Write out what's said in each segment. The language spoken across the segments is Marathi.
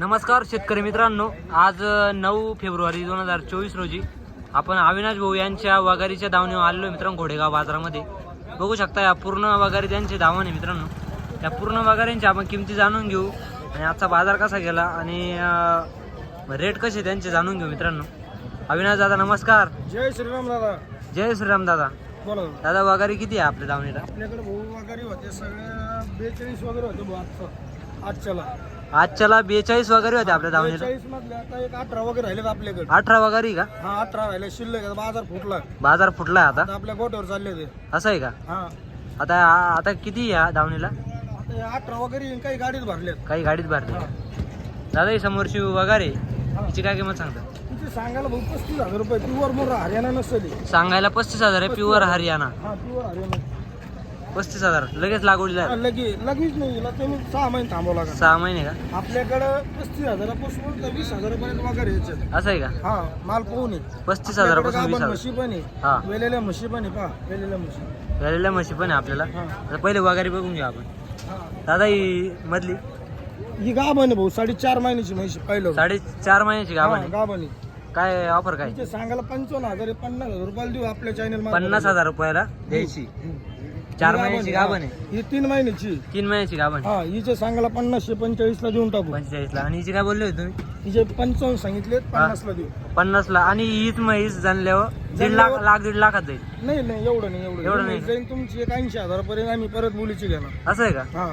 नमस्कार शेतकरी मित्रांनो. आज नऊ फेब्रुवारी दोन हजार चोवीस रोजी आपण अविनाश भाऊ यांच्या वगारीच्या दावणीवर आलेलो मित्रांनो घोडेगाव बाजारामध्ये. बघू शकता या पूर्ण वगारी त्यांचे दावण आहे मित्रांनो. त्या पूर्ण वगाऱ्यांची आपण किमती जाणून घेऊ आणि आजचा बाजार कसा गेला आणि रेट कसे त्यांचे जाणून घेऊ मित्रांनो. अविनाश दादा नमस्कार. जय श्रीराम दादा. जय श्रीराम दादा. बोला दादा. वगारी किती आहे आपल्या दावणीला आपल्याकडे भाऊ वगैरे होते सगळ्या बेचाळीस वगैरे होते आजच्याला आजच्याला बेचाळीस वगैरे होते आपल्या बेचाळीस मधले आता एक अठरा वगैरे राहिलेत आपल्याकडे. अठरा वगारी का? हा अठरा राहिले. शिल्लक बाजार फुटला. बाजार फुटला आता? आता आपल्या गोट्यावर चालले ते. असं आहे का? हा. आता आता किती या दावणीला आता हे अठरा वगैरे येईन, काही गाडीत भरलेत. काही गाडीत भरले हा. दादा ही समोरची वगारे हिची काय किंमत सांगता तिथे सांगायला भाऊ पस्तीस हजार रुपये प्युअर मोर हरियाणा नसते सांगायला पस्तीस हजार आहे प्युअर हरियाणा. हा प्युअर हरियाणा. पस्तीस हजार. लगेच लागवडीला हा, लगे लगेच नाही हिला सहा महिने थांबावं लागेल सहा महिने का? आपल्याकडं पस्तीस हजारापासून तर वीस हजारापर्यंत वगैरे यायचे. असं आहे का? हा माल पाहून. पस्तीस हजारापासून वीस हजार. म्हशी पण आहे हा. वेलेल्या म्हशी पण आहे पहा. वेलेल्या म्हशी. झालेल्या म्हशी पण आहे आपल्याला. हा. आता पहिले वगारी बघून घेऊ आपण. हा. दादा ही मधली? ही गाभण आहे भाऊ. साडेचार महिन्याची म्हशी पहिलं. साडे चार महिन्याची गाभण आहे. गाभण आहे. काय ऑफर काय? सांगायला पंचावन्न हजार आहे, पन्नास हजार रुपयाला देऊ आपल्या चॅनल पन्नास हजार रुपयाला द्यायची. चार महिन्याची गाभण आहे. ही तीन महिन्याची. तीन महिन्याची गाभण आहे. हा हिचे सांगायला पन्नासशे पंचेचाळीस ला देऊन टाकू. पंचेचाळीसला. आणि हिची काय बोलले होते तुम्ही? हिचे पंचावन्न सांगितले पन्नास ला देऊ. पन्नासला. आणि हीच म्हैस जाणल्यावर दीड लाख जाणल्यावर- लाख दीड लाखात जाईल. नाही नाही एवढं नाही एवढं एवढं नाही. जाईन तुमची एक ऐंशी हजारापर्यंत आम्ही परत मुलीची घेणार. असं आहे का? हा.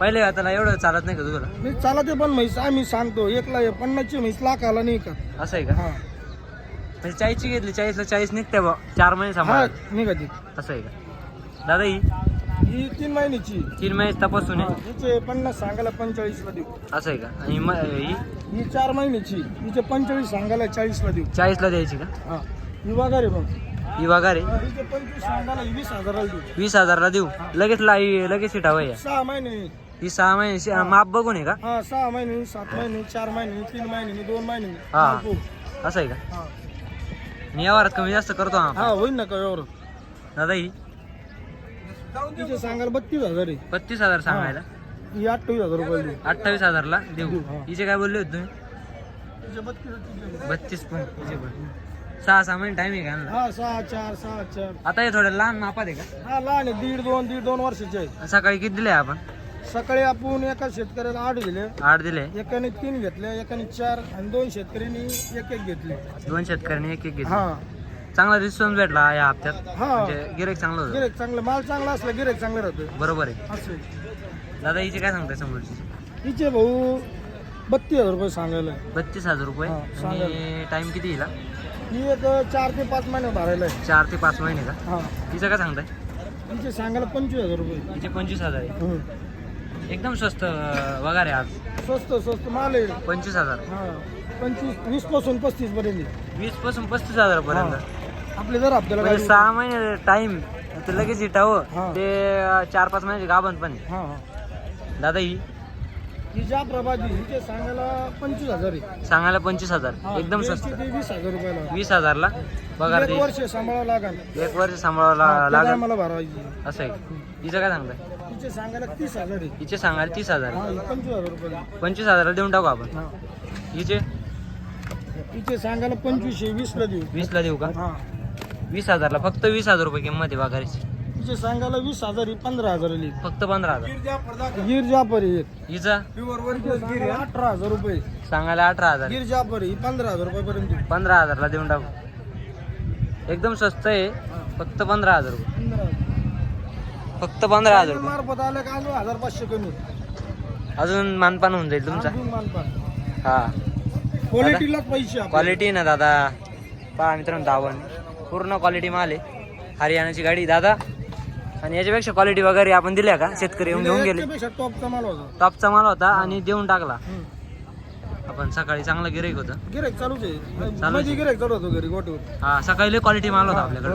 पहिले त्याला एवढं चालत नाही का तुला मी चालते पण म्हैस आम्ही सांगतो एकला पन्नासची म्हैस लाखाला नाही का? असं आहे का? हा. म्हणजे चाळीसची घेतली चाळीसला चाळीस निघते बा. चार महिने हा सांभाळ निघा ती. असं आहे का? दादा ही? ही तीन महिन्याची. तीन महिने तपासून आहे? हिचे पन्नास सांगायला पंचेचाळीस ला देऊ. असं आहे का? आणि म- ही? ही चार महिन्याची. हिचे पंचेचाळीस सांगायला चाळीस ला देऊ. चाळीसला द्यायची का? हा. ही वगैरे मग ही आहे हिचे पंचवीस सांगायला ही वीस हजाराला देऊ. वीस हजारला देऊ? लगेच ला ही- लगेच सीट हवं सहा महिने. ही सहा महिने माप बघून आहे का? हा सहा महिने सात महिने चार महिने तीन महिने दोन महिने. हा. असं आहे का? हा. आणि यावरात कमी जास्त करतो हा होईल ना का एवढं दादा ही? तिचे सांगायला बत्तीस हजार आहे. बत्तीस हजार सांगायला? ही. अठ्ठावीस हजार रुपये देऊ. अठ्ठावीस हजारला देऊ. देऊ, हा. हिचे काय बोलले होते तुम्ही? बत्तीस पण हिचे पण. सहा सहा महिने टाइम आहे का? हा सहा चार सहा चार. आता हे थोडं लहान मापात आहे का? हा लहान आहे. दीड दोन दीड दोन वर्षाचे आहे. सकाळी किती दिले आपण? सकाळी आपण एका शेतकऱ्याला आठ दिले. आठ दिले. एकाने तीन घेतले एकाने चार आणि दोन शेतकऱ्यांनी एक एक घेतले. दोन शेतकऱ्यांनी एक एक घेतले. हा. चांगला रिस्पॉन्स भेटला या हप्त्यात. हा. म्हणजे गिरेक चांगलं होतं. गिरेक चांगलं माल चांगला असला गिरेक चांगलं राहतं बरोबर आहे. असं आहे. दादा हिचे काय सांगताय समोरची? हिचे भाऊ बत्तीस हजार रुपये सांगायला. बत्तीस हजार रुपये. हा, आणि सांगायला. टाइम किती येईल ही एक चार ते पाच महिने भरायला आहे. चार ते पाच महिने का? हा. हिचं काय सांगताय? हिचे सांगायला पंचवीस हजार रुपये. हिचे पंचवीस हजार आहे. एकदम स्वस्त वगैरे आज. स्वस्त स्वस्त माल आहे. पंचवीस हजार. हा. पंचवीस वीसपासून पस्तीस पर्यंत. वीसपासून पस्तीस हजार पर्यंत. आपले जर आपल्याला म्हणजे गाडी- सहा महिने टाइम ते लगेच इटावं हा. ते चार पाच महिन्याचे गाभण पण. आहे. हा हा. दादा ही? ही ज्या प्रभाजी हिचे सांगायला पंचवीस हजार आहे. सांगायला पंचवीस हजार. एकदम द्यायची स्वस्त. ते वीस हजार रुपयाला. वीस हजारला? पगार एक वर्ष सांभाळावं लागेल. एक वर्ष सांभाळावं लागेल? मला असं आहे हिचं काय सांगताय तिचे सांगायला तीस हजार आहे. हिचे सांगायला तीस हजार. हा ही पंचवीस हजार रुपयाला. पंचवीस हजाराला देऊन टाकू आपण. हा. हिचे? तिचे सांगायला पंचवीसशे वीसला देऊ. वीसला देऊ का? हा. वीस हजारला फक्त वीस हजार रुपये किंमत आहे वाघारीची तिचे सांगायला वीस हजार ही पंधरा हजार लिहिली फक्त पंधरा हजार. गिर जापर एक हिचा? सांगायला अठरा हजार रुपये. सांगायला अठरा हजार. गिर जापर ही पंधरा हजार रुपयापर्यंत. देऊ. पंधरा हजारला देऊन टाकू. एकदम स्वस्त आहे. फक्त पंधरा हजार रुपये. पंधरा हजार. फक्त पंधरा हजार रुपये. मार्फत आले का अजून हजार पाचशे कमी. अजून मानपान होऊन जाईल तुमचा. अजून मानपान. हा. क्वालिटीलाच पैसे. क्वालिटी ना दादा. पहा मित्रांनो दावण. पूर्ण क्वालिटी माल आहे. हरियाणाची गाडी दादा. आणि याच्यापेक्षा क्वालिटी वगैरे आपण दिल्या का? शेतकरी येऊन घेऊन गेले. टॉपचा माल होता. टॉपचा माल होता आणि देऊन टाकला. आपण सकाळी चांगलं गिराईक होतं. गिरेक चालूच आहे. आहे. मध्ये गिरेक चालू होतो घरी हा सकाळी क्वालिटी माल होता आपल्याकडे.